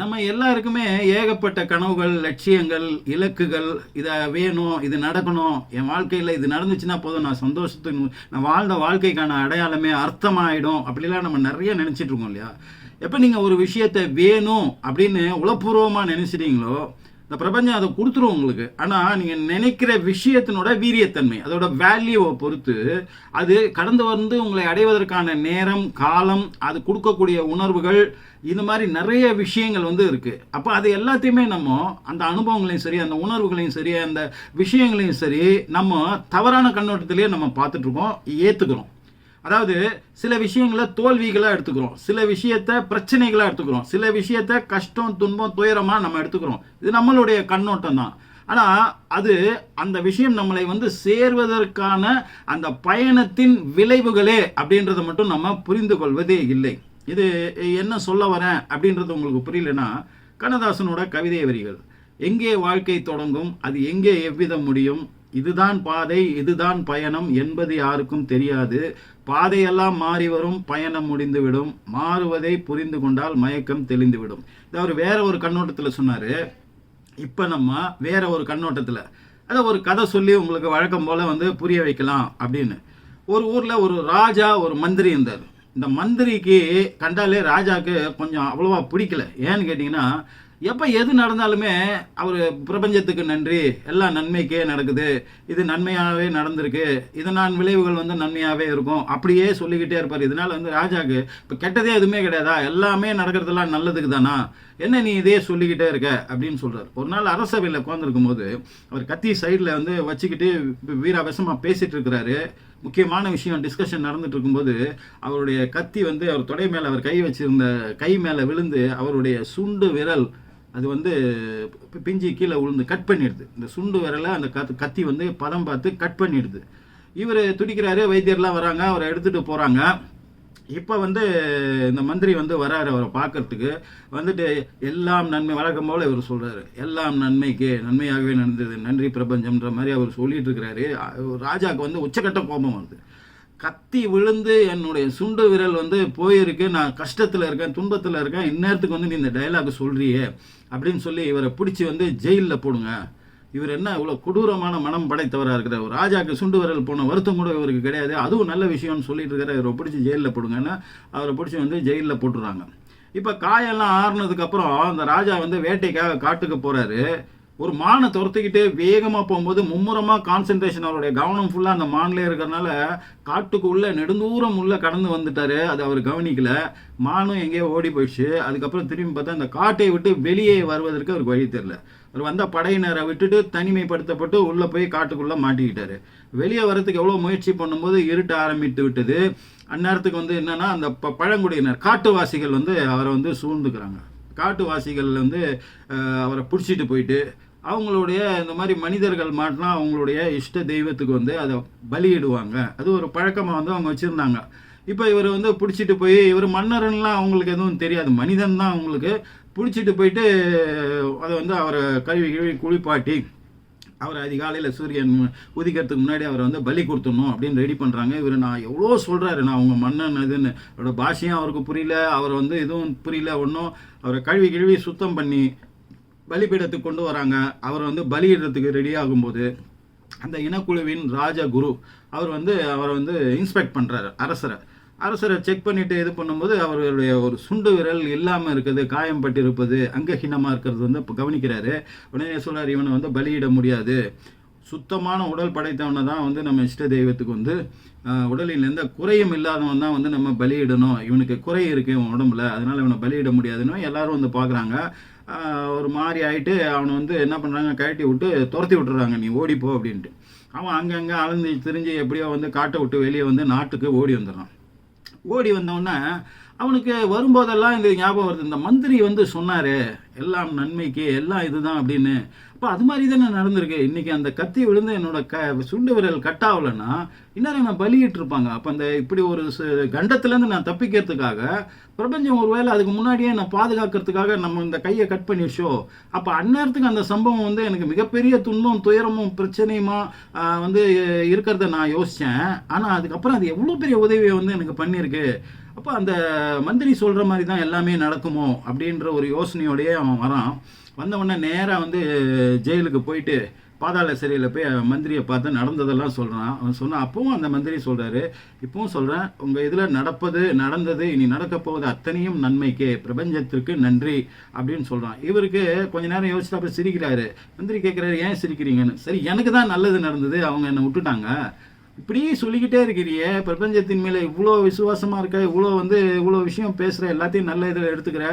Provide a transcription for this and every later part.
நம்ம எல்லாருக்குமே ஏகப்பட்ட கனவுகள் லட்சியங்கள் இலக்குகள் இதை வேணும் இது நடக்கணும். என் வாழ்க்கையில் இது நடந்துச்சுன்னா போதும் நான் சந்தோஷத்துக்கு நான் வாழ்ந்த வாழ்க்கைக்கான அடையாளமே அர்த்தமாயிடும். அப்படிலாம் நம்ம நிறைய நினச்சிட்டு இருக்கோம் இல்லையா? எப்போ நீங்கள் ஒரு விஷயத்தை வேணும் அப்படின்னு உளப்பூர்வமாக நினச்சிட்டீங்களோ இந்த பிரபஞ்சம் அதை கொடுத்துரும் உங்களுக்கு. ஆனால் நீங்கள் நினைக்கிற விஷயத்தினோட வீரியத்தன்மை அதோட வேல்யூவை பொறுத்து அது கடந்து வந்து உங்களை அடைவதற்கான நேரம் காலம் அது கொடுக்கக்கூடிய உணர்வுகள் இந்த மாதிரி நிறைய விஷயங்கள் வந்து இருக்குது அப்போ அது எல்லாத்தையுமே நம்ம அந்த அனுபவங்களையும் சரி அந்த உணர்வுகளையும் சரி அந்த விஷயங்களையும் சரி நம்ம தவறான கண்ணோட்டத்திலேயே நம்ம பார்த்துட்ருக்கோம் ஏற்றுக்கிறோம் அதாவது சில விஷயங்களை தோல்விகளாக எடுத்துக்கிறோம். சில விஷயத்த பிரச்சனைகளாக எடுத்துக்கிறோம். சில விஷயத்த கஷ்டம் துன்பம் துயரமாக நம்ம எடுத்துக்கிறோம். இது நம்மளுடைய கண்ணோட்டம் தான். ஆனால் அது அந்த விஷயம் நம்மளை வந்து சேர்வதற்கான அந்த பயணத்தின் விளைவுகளே அப்படின்றத மட்டும் நம்ம புரிந்து கொள்வதே இல்லை. இது என்ன சொல்ல வரேன் அப்படின்றது உங்களுக்கு புரியலன்னா கண்ணதாசனோட கவிதை வரிகள். எங்கே வாழ்க்கை தொடங்கும் அது எங்கே எவ்விதம் முடியும்? இதுதான் பாதை இதுதான் பயணம் என்பது யாருக்கும் தெரியாது. பாதையெல்லாம் மாறி வரும் பயணம் முடிந்துவிடும். மாறுவதை புரிந்து கொண்டால் மயக்கம் தெளிந்துவிடும். இது அவர் வேற ஒரு கண்ணோட்டத்தில் சொன்னார். இப்போ நம்ம வேற ஒரு கண்ணோட்டத்தில் அதை ஒரு கதை சொல்லி உங்களுக்கு வழக்கம் போல் வந்து புரிய வைக்கலாம் அப்படின்னு. ஒரு ஊரில் ஒரு ராஜா ஒரு மந்திரி இருந்தார். இந்த மந்திரிக்கு கண்டாலே ராஜாவுக்கு கொஞ்சம் அவ்வளோவா பிடிக்கல. ஏன்னு கேட்டிங்கன்னா எப்போ எது நடந்தாலுமே அவர் பிரபஞ்சத்துக்கு நன்றி எல்லாம் நன்மைக்கே நடக்குது. இது நன்மையாகவே நடந்திருக்கு. இதனால் விளைவுகள் வந்து நன்மையாகவே இருக்கும். அப்படியே சொல்லிக்கிட்டே இருப்பார். இதனால் வந்து ராஜாக்கு இப்போ கெட்டதே எதுவுமே கிடையாதா? எல்லாமே நடக்கிறதெல்லாம் நல்லதுக்கு தானா? என்ன நீ இதே சொல்லிக்கிட்டே இருக்க? அப்படின்னு சொல்கிறார் ஒரு நாள் அரசவையில் உட்காந்துருக்கும் போது அவர் கத்தி சைடில் வந்து வச்சுக்கிட்டு வீராவசமாக பேசிகிட்டு இருக்கிறாரு. முக்கியமான விஷயம் டிஸ்கஷன் நடந்துட்டு இருக்கும்போது அவருடைய கத்தி வந்து அவர் தொடை மேலே அவர் கை வச்சிருந்த கை மேலே விழுந்து அவருடைய சுண்டு விரல் அது வந்து பிஞ்சி கீழே விழுந்து கட் பண்ணிடுது. இந்த சுண்டு விரலை அந்த கத் கத்தி வந்து பதம் பார்த்து கட் பண்ணிடுது. இவர் துடிக்கிறாரு வைத்தியர்லாம் வராங்க அவரை எடுத்துகிட்டு போகிறாங்க இப்போ வந்து இந்த மந்திரி வந்து வராரு அவரை பார்க்கறதுக்கு. வந்துட்டு எல்லாம் நன்மை வழக்கம் போல் இவர் சொல்கிறாரு எல்லாம் நன்மைக்கு நன்மையாகவே நடந்தது நன்றி பிரபஞ்சம்ன்ற மாதிரி அவர் சொல்லிட்டு இருக்கிறாரு. ராஜாவுக்கு வந்து உச்சக்கட்ட கோபம் வருது. கத்தி விழுந்து என்னுடைய சுண்டு விரல் வந்து போயிருக்கு. நான் கஷ்டத்தில் இருக்கேன் துன்பத்தில் இருக்கேன். இந்நேரத்துக்கு வந்து நீ இந்த டைலாக் சொல்கிறியே அப்படின்னு சொல்லி இவரை பிடிச்சி வந்து ஜெயிலில் போடுங்க. இவர் என்ன இவ்வளோ கொடூரமான மனம் படைத்தவராக இருக்கிறார். ஒரு ராஜாக்கு சுண்டு விரல் போன வருத்தம் கூட இவருக்கு கிடையாது. அதுவும் நல்ல விஷயம்னு சொல்லிட்டு இருக்கிற இவரை பிடிச்சி ஜெயிலில் போடுங்கன்னா அவரை பிடிச்சி வந்து ஜெயிலில் போட்டுறாங்க. இப்போ காயெல்லாம் ஆறுனதுக்கப்புறம் அந்த ராஜா வந்து வேட்டைக்காக காட்டுக்கு போகிறாரு ஒரு மானை துரத்துக்கிட்டு வேகமாக போகும்போது மும்முரமாக கான்சென்ட்ரேஷன் அவருடைய கவனம் ஃபுல்லாக அந்த மான்லேயே இருக்கிறனால காட்டுக்குள்ளே நெடுந்தூரம் உள்ள கடந்து வந்துட்டார். அது அவர் கவனிக்கல. மானும் எங்கேயோ ஓடி போயிடுச்சு. அதுக்கப்புறம் திரும்பி பார்த்தா அந்த காட்டை விட்டு வெளியே வருவதற்கு அவருக்கு வழி தெரில அவர் வந்த படையினரை விட்டுட்டு தனிமைப்படுத்தப்பட்டு உள்ளே போய் காட்டுக்குள்ளே மாட்டிக்கிட்டாரு. வெளியே வரதுக்கு எவ்வளோ முயற்சி பண்ணும்போது இருட்ட ஆரம்பித்து விட்டது. அந்நேரத்துக்கு வந்து என்னென்னா அந்த ப பழங்குடியினர் காட்டுவாசிகள் வந்து அவரை வந்து சூழ்ந்துக்கிறாங்க. காட்டுவாசிகள் வந்து அவரை பிடிச்சிட்டு போயிட்டு அவங்களுடைய இந்த மாதிரி மனிதர்கள் மாட்டினா அவங்களுடைய இஷ்ட தெய்வத்துக்கு வந்து அதை பலியிடுவாங்க. அது ஒரு பழக்கமாக வந்து அவங்க வச்சுருந்தாங்க. இப்போ இவர் வந்து பிடிச்சிட்டு போய் இவர் மன்னர்லாம் அவங்களுக்கு எதுவும் தெரியாது. மனிதன் தான் அவங்களுக்கு பிடிச்சிட்டு போயிட்டு அதை வந்து அவரை கழுவி கழுவி குளிப்பாட்டி அவர் அதிகாலையில் சூரியன் உதிக்கிறதுக்கு முன்னாடி அவரை வந்து பலி கொடுத்துடணும் அப்படின்னு ரெடி பண்ணுறாங்க இவர் நான் எவ்வளோ சொல்கிறாரு நான் அவங்க மன்னன் இதுன்னு அவரோட பாஷையும் அவருக்கு புரியல. அவர் வந்து எதுவும் புரியல ஒன்றும் அவரை கழுவி கழுவி சுத்தம் பண்ணி பலிபீடத்துக்கு கொண்டு வராங்க. அவர் வந்து பலியிடுறதுக்கு ரெடி ஆகும்போது அந்த இனக்குழுவின் ராஜகுரு அவர் வந்து அவரை வந்து இன்ஸ்பெக்ட் பண்ணுறாரு அரசரை. அரசரை செக் பண்ணிட்டு இது பண்ணும்போது அவருடைய ஒரு சுண்டு விரல் இல்லாமல் இருக்குது காயம் பட்டிருப்பது அங்கஹீனமாக இருக்கிறது வந்து இப்போ கவனிக்கிறாரு. உடனே சொல்கிறார் இவனை வந்து பலியிட முடியாது. சுத்தமான உடல் படைத்தவனை தான் வந்து நம்ம இஷ்ட தெய்வத்துக்கு வந்து உடலில் எந்த குறையும் இல்லாதவன் தான் வந்து நம்ம பலியிடணும். இவனுக்கு குறை இருக்குது இவன் உடம்புல அதனால் இவனை பலியிட முடியாதுன்னு எல்லாரும் வந்து பார்க்குறாங்க ஒரு மாதிரி ஆகிட்டு அவனை வந்து என்ன பண்ணுறாங்க கழட்டி விட்டு துரத்தி விட்டுறாங்க நீ ஓடிப்போ அப்படின்ட்டு. அவன் அங்கங்கே அலைஞ்சு திரிஞ்சு எப்படியோ வந்து காட்டை விட்டு வெளியே வந்து நாட்டுக்கு ஓடி வந்துடுறான். ஓடி வந்தோடனே அவனுக்கு வரும்போதெல்லாம் இந்த ஞாபகம் வருது. இந்த மந்திரி வந்து சொன்னார் எல்லாம் நன்மைக்கு எல்லாம் இதுதான் அப்படின்னு. அப்போ அது மாதிரி தானே நடந்திருக்கு. இன்றைக்கி அந்த கத்தி விழுந்து என்னோட க சுண்டு விரல் கட் ஆகலைன்னா இன்னும் என்ன பலியிட்டு இருப்பாங்க அப்போ அந்த இப்படி ஒரு கண்டத்துலேருந்து நான் தப்பிக்கிறதுக்காக பிரபஞ்சம் ஒரு வேலை அதுக்கு முன்னாடியே நான் பாதுகாக்கிறதுக்காக நம்ம இந்த கையை கட் பண்ணி வச்சோ அப்போ அந்நேரத்துக்கு அந்த சம்பவம் வந்து எனக்கு மிகப்பெரிய துன்பம் துயரமும் பிரச்சனையுமா வந்து இருக்கிறத நான் யோசித்தேன் ஆனால் அதுக்கப்புறம் அது எவ்வளோ பெரிய உதவியை வந்து எனக்கு பண்ணியிருக்கு. அப்போ அந்த மந்திரி சொல்கிற மாதிரி தான் எல்லாமே நடக்குமோ அப்படின்ற ஒரு யோசனையோடயே அவன் வரான். வந்த நேராக வந்து ஜெயிலுக்கு போயிட்டு பாதாள சிறையில் போய் மந்திரியை பார்த்து நடந்ததெல்லாம் சொல்கிறான் அவன் சொன்னான் அப்பவும் அந்த மந்திரி சொல்கிறாரு இப்பவும் சொல்கிறேன் உங்கள் இதில் நடப்பது நடந்தது இனி நடக்க போவது அத்தனையும் நன்மைக்கே. பிரபஞ்சத்திற்கு நன்றி. அப்படின்னு சொல்கிறான் இவருக்கு கொஞ்ச நேரம் யோசிச்சு அப்புறம் சிரிக்கிறாரு. மந்திரி கேட்குறாரு ஏன் சிரிக்கிறீங்கன்னு? சரி எனக்கு தான் நல்லது நடந்தது. அவங்க என்னை விட்டுட்டாங்க. இப்படியே சொல்லிக்கிட்டே இருக்கிறியே பிரபஞ்சத்தின் மேலே இவ்வளோ விசுவாசமாக இருக்க இவ்வளோ வந்து இவ்வளோ விஷயம் பேசுகிற எல்லாத்தையும் நல்ல இதில் எடுத்துக்கிற.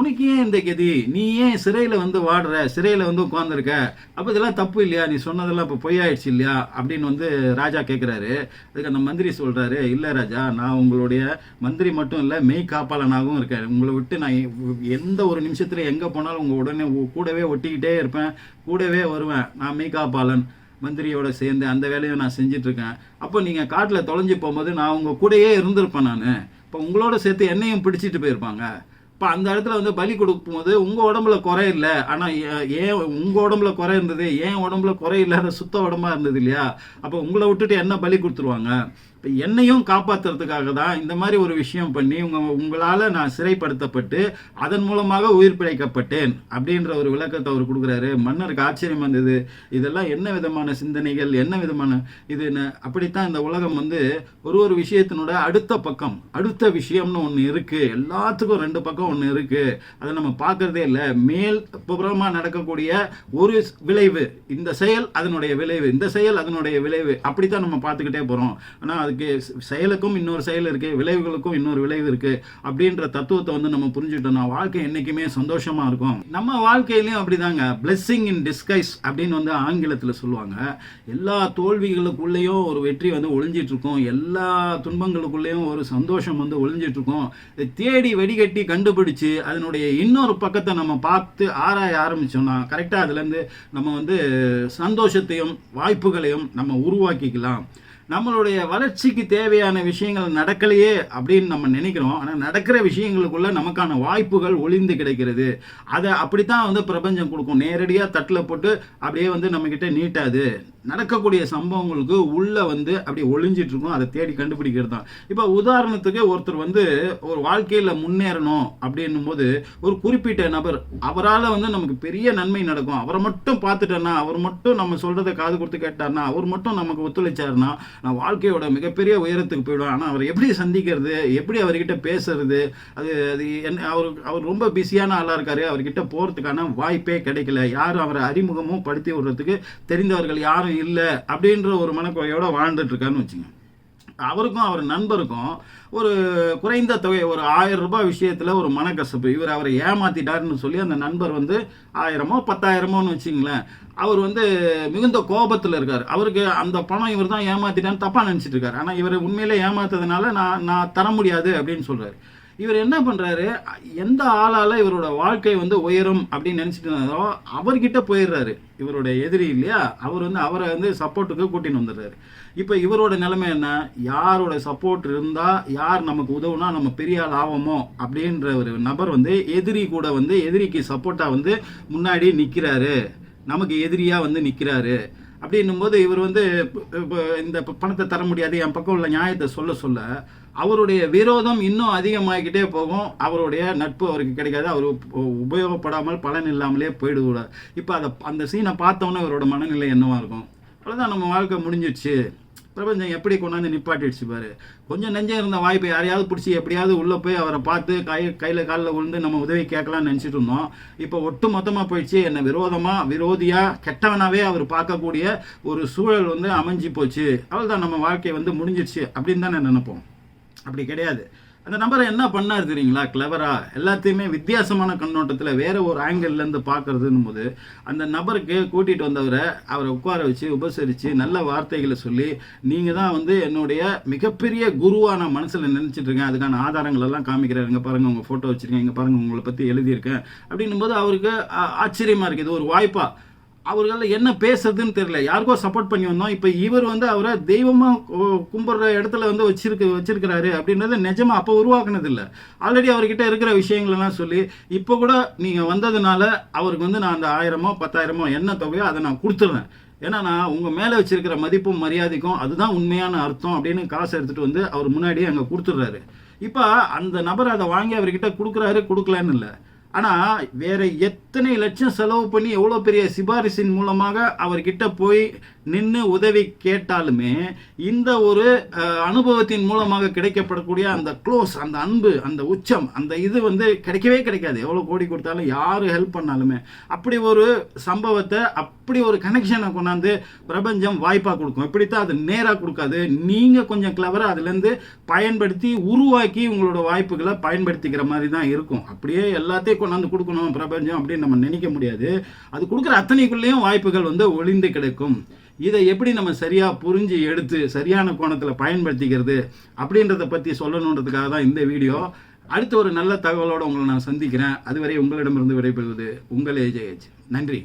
உனக்கு ஏன் இந்த கதி? நீ ஏன் சிறையில் வந்து வாடுற? சிறையில் வந்து உட்காந்துருக்க அப்போ இதெல்லாம் தப்பு இல்லையா? நீ சொன்னதெல்லாம் இப்போ பொய்யாயிடுச்சு இல்லையா? அப்படின்னு வந்து ராஜா கேட்குறாரு அதுக்கு அந்த மந்திரி சொல்கிறாரு இல்லை ராஜா நான் உங்களுடைய மந்திரி மட்டும் இல்லை மெய் காப்பாளனாகவும் இருக்கேன். உங்களை விட்டு நான் எந்த ஒரு நிமிஷத்தில் எங்கே போனாலும் உங்கள் உடனே கூடவே ஒட்டிக்கிட்டே இருப்பேன். கூடவே வருவேன். நான் மெய் காப்பாளன். மந்திரியோட சேர்ந்து அந்த வேலையை நான் செஞ்சுட்டு இருக்கேன் அப்போ நீங்கள் காட்டில் தொலைஞ்சு போகும்போது நான் உங்கள் கூடயே இருந்திருப்பேன் நான். இப்போ உங்களோட சேர்த்து என்னையும் பிடிச்சிட்டு போயிருப்பாங்க. இப்போ அந்த இடத்துல வந்து பலி கொடுக்கும்போது உங்கள் உடம்புல குறை இல்லை. ஆனால் ஏன் உங்கள் உடம்புல குறை இருந்தது? ஏன் உடம்புல குறை இல்லாத சுத்த உடம்பாக இருந்தது இல்லையா? அப்போ உங்களை விட்டுட்டு என்ன பலி கொடுத்துருவாங்க? இப்போ என்னையும் காப்பாற்றுறதுக்காக தான் இந்த மாதிரி ஒரு விஷயம் பண்ணி உங்கள் உங்களால் நான் சிறைப்படுத்தப்பட்டு அதன் மூலமாக உயிர் பிழைக்கப்பட்டேன் அப்படின்ற ஒரு விளக்கத்தை அவர் கொடுக்குறாரு. மன்னருக்கு ஆச்சரியம் வந்தது. இதெல்லாம் என்ன விதமான சிந்தனைகள் என்ன விதமான இது அப்படித்தான் இந்த உலகம் வந்து ஒரு ஒரு விஷயத்தினோட அடுத்த பக்கம் அடுத்த விஷயம்னு ஒன்று இருக்குது எல்லாத்துக்கும் ரெண்டு பக்கம் ஒன்று இருக்குது அதை நம்ம பார்க்கறதே இல்லை. மேல் புறமாக நடக்கக்கூடிய ஒரு விளைவு இந்த செயல் அதனுடைய விளைவு இந்த செயல் அதனுடைய விளைவு அப்படித்தான் நம்ம பார்த்துக்கிட்டே போகிறோம் ஆனால் அதுக்கு செயலுக்கும் இன்னொரு செயல் இருக்குது விளைவுகளுக்கும் இன்னொரு விளைவு இருக்குது அப்படின்ற தத்துவத்தை வந்து நம்ம புரிஞ்சுட்டோம்னா வாழ்க்கை என்றைக்குமே சந்தோஷமாக இருக்கும். நம்ம வாழ்க்கையிலையும் அப்படிதாங்க. பிளெஸ்ஸிங் இன் டிஸ்கைஸ் அப்படின்னு வந்து ஆங்கிலத்தில் சொல்லுவாங்க. எல்லா தோல்விகளுக்குள்ளேயும் ஒரு வெற்றி வந்து ஒளிஞ்சிட்ருக்கும் எல்லா துன்பங்களுக்குள்ளேயும் ஒரு சந்தோஷம் வந்து ஒளிஞ்சிட்ருக்கும் இதை தேடி வெடிகட்டி கண்டுபிடிச்சு அதனுடைய இன்னொரு பக்கத்தை நம்ம பார்த்து ஆராய ஆரம்பிச்சோம்னா கரெக்டாக அதுலேருந்து நம்ம வந்து சந்தோஷத்தையும் வாய்ப்புகளையும் நம்ம உருவாக்கிக்கலாம். நம்மளுடைய வளர்ச்சிக்கு தேவையான விஷயங்கள் நடக்கலையே அப்படின்னு நம்ம நினைக்கிறோம். ஆனால் நடக்கிற விஷயங்களுக்குள்ள நமக்கான வாய்ப்புகள் ஒளிந்து கிடைக்கிறது. அதை அப்படித்தான் வந்து பிரபஞ்சம் கொடுக்கும். நேரடியாக தட்டில் போட்டு அப்படியே வந்து நம்மக்கிட்ட நீட்டாது. நடக்கக்கூடிய சம்பவங்களுக்கு உள்ளே வந்து அப்படி ஒளிஞ்சிட்டு இருக்கும் அதை தேடி கண்டுபிடிக்கிறது தான். இப்போ உதாரணத்துக்கு ஒருத்தர் வந்து ஒரு வாழ்க்கையில் முன்னேறணும் அப்படின்னும் போது ஒரு குறிப்பிட்ட நபர் அவரால் வந்து நமக்கு பெரிய நன்மை நடக்கும். அவரை மட்டும் பார்த்துட்டேன்னா அவர் மட்டும் நம்ம சொல்கிறத காது கொடுத்து கேட்டார்னா அவர் மட்டும் நமக்கு ஒத்துழைச்சாருன்னா நான் வாழ்க்கையோட மிகப்பெரிய உயரத்துக்கு போயிடுவேன். ஆனால் அவர் எப்படி சந்திக்கிறது? எப்படி அவர்கிட்ட பேசுறது? அது அது என்ன அவர் அவர் ரொம்ப பிஸியான ஆளாக இருக்காரு. அவர்கிட்ட போகிறதுக்கான வாய்ப்பே கிடைக்கல. யாரும் அவரை அறிமுகமும் படுத்தி விடுறதுக்கு தெரிந்தவர்கள் யாரும் இல்லை அப்படின்ற ஒரு மனக்குறையோட வாழ்ந்துட்டுருக்காருன்னு வச்சுங்க. அவருக்கும் அவர் நண்பருக்கும் ஒரு குறைந்த தொகை ஒரு ஆயிரம் ரூபாய் விஷயத்தில் ஒரு மனக்கசப்பு. இவர் அவரை ஏமாத்திட்டாருன்னு சொல்லி அந்த நண்பர் வந்து ஆயிரமோ பத்தாயிரமோன்னு வச்சுங்களேன் அவர் வந்து மிகுந்த கோபத்தில் இருக்கார். அவருக்கு அந்த பணம் இவர் தான் ஏமாத்திட்டான்னு தப்பாக நினச்சிட்டு இருக்காரு. ஆனால் இவர் உண்மையிலே ஏமாத்ததுனால நான் நான் தர முடியாது அப்படின்னு சொல்கிறார் இவர் என்ன பண்ணுறாரு எந்த ஆளால் இவரோட வாழ்க்கை வந்து உயரும் அப்படின்னு நினச்சிட்டு இருந்தாரோ அவர்கிட்ட போயிடுறாரு. இவருடைய எதிரி இல்லையா? அவர் வந்து அவரை வந்து சப்போர்ட்டுக்கு கூட்டின்னு வந்துடுறாரு. இப்போ இவரோட நிலைமை என்ன? யாரோட சப்போர்ட் இருந்தால் யார் நமக்கு உதவுனா நம்ம பெரிய ஆள் ஆவோமோ அப்படின்ற ஒரு நபர் வந்து எதிரி கூட வந்து எதிரிக்கு சப்போர்ட்டாக வந்து முன்னாடி நிற்கிறாரு நமக்கு எதிரியாக வந்து நிற்கிறாரு அப்படின்னும் போது இவர் வந்து இப்போ இந்த ப- பணத்தை தர முடியாது என் பக்கம் உள்ள நியாயத்தை சொல்ல சொல்ல அவருடைய விரோதம் இன்னும் அதிகமாகிக்கிட்டே போகும். அவருடைய நட்பு அவருக்கு கிடைக்காது. அவர் உபயோகப்படாமல் பலன் இல்லாமலே போயிடக்கூடாது இப்போ அதை அந்த சீனை பார்த்தோன்னே இவரோட மனநிலை என்னவாக இருக்கும்? அவ்வளோதான் நம்ம வாழ்க்கை முடிஞ்சிடுச்சு. பிரபஞ்சம் எப்படி கொண்டாந்து நிப்பாட்டிடுச்சு பாரு. கொஞ்சம் நெஞ்சம் இருந்த வாய்ப்பு யாரையாவது பிடிச்சி எப்படியாவது உள்ளே போய் அவரை பார்த்து கை கையில் காலில் விழுந்து நம்ம உதவி கேட்கலாம்னு நினச்சிட்டு இருந்தோம். இப்போ ஒட்டு மொத்தமாக போயிடுச்சு. என்னை விரோதமாக விரோதியாக கெட்டவனாகவே அவர் பார்க்கக்கூடிய ஒரு சூழல் வந்து அமைஞ்சு போச்சு. அவ்வளோதான் நம்ம வாழ்க்கை வந்து முடிஞ்சிடுச்சு அப்படின்னு தானே நினைப்போம். அப்படி கிடையாது. அந்த நபரை என்ன பண்ணார் தெரியுங்களா? கிளவரா எல்லாத்தையுமே வித்தியாசமான கண்ணோட்டத்தில் வேற ஒரு ஆங்கிள்லேருந்து இருந்து போது அந்த நபருக்கு கூட்டிகிட்டு வந்தவரை அவரை உட்கார வச்சு உபசரித்து நல்ல வார்த்தைகளை சொல்லி நீங்கள் தான் வந்து என்னுடைய மிகப்பெரிய குருவாக நான் மனசில் நினச்சிட்டு இருக்கேன். அதுக்கான ஆதாரங்கள் எல்லாம் காமிக்கிறாரு. இங்கே பாருங்க உங்கள் ஃபோட்டோ வச்சுருக்கேன். இங்கே பாருங்கள் உங்களை பற்றி எழுதியிருக்கேன். அப்படின்னும் போது அவருக்கு ஆச்சரியமாக இருக்குது இது ஒரு வாய்ப்பாக அவர்களால் என்ன பேசுறதுன்னு தெரியல. யாருக்கோ சப்போர்ட் பண்ணி வந்தோம். இப்போ இவர் வந்து அவரை தெய்வமாக கும்பிட்ற இடத்துல வந்து வச்சிருக்கு வச்சிருக்கிறாரு அப்படின்றது நிஜமாக அப்போ உருவாக்குனது இல்லை ஆல்ரெடி அவர்கிட்ட இருக்கிற விஷயங்களெல்லாம் சொல்லி இப்போ கூட நீங்கள் வந்ததுனால அவருக்கு வந்து நான் அந்த ஆயிரமோ பத்தாயிரமோ என்ன தொகையோ அதை நான் கொடுத்துட்றேன். ஏன்னா நான் உங்கள் மேலே வச்சிருக்கிற மதிப்பும் மரியாதைக்கும் அதுதான் உண்மையான அர்த்தம் அப்படின்னு காசை எடுத்துகிட்டு வந்து அவர் முன்னாடியே அங்கே கொடுத்துட்றாரு. இப்போ அந்த நபர் அதை வாங்கி அவர்கிட்ட கொடுக்குறாரு கொடுக்கலன்னு இல்லை. ஆனால் வேற எத்தனை லட்சம் செலவு பண்ணி எவ்வளோ பெரிய சிபாரிசின் மூலமாக அவர்கிட்ட போய் நின்று உதவி கேட்டாலுமே இந்த ஒரு அனுபவத்தின் மூலமாக கிடைக்கப்படக்கூடிய அந்த க்ளோஸ் அந்த அன்பு அந்த உச்சம் அந்த இது வந்து கிடைக்கவே கிடைக்காது. எவ்வளோ கோடி கொடுத்தாலும் யார் ஹெல்ப் பண்ணாலுமே. அப்படி ஒரு சம்பவத்தை அப்படி ஒரு கனெக்ஷனை கொண்டாந்து பிரபஞ்சம் வாய்ப்பாக கொடுக்கும். இப்படித்தான் அது நேராக கொடுக்காது. நீங்கள் கொஞ்சம் கிளவராக அதுலேருந்து பயன்படுத்தி உருவாக்கி உங்களோட வாய்ப்புகளை பயன்படுத்திக்கிற மாதிரி தான் இருக்கும். அப்படியே எல்லாத்தையும் கொண்டாந்து கொடுக்கணும் பிரபஞ்சம் அப்படின்னு நம்ம நினைக்க முடியாது. அது கொடுக்குற அத்தனைக்குள்ளேயும் வாய்ப்புகள் வந்து ஒளிந்து கிடைக்கும். இதை எப்படி நம்ம சரியாக புரிஞ்சு எடுத்து சரியான கோணத்தில் பயன்படுத்திக்கிறது அப்படின்றத பற்றி சொல்லணுன்றதுக்காக தான் இந்த வீடியோ. அடுத்து ஒரு நல்ல தகவலோடு உங்களை நான் சந்திக்கிறேன். அதுவரை உங்களிடமிருந்து விடைபெறுவது உங்கள் ஏஜேஹெச் நன்றி.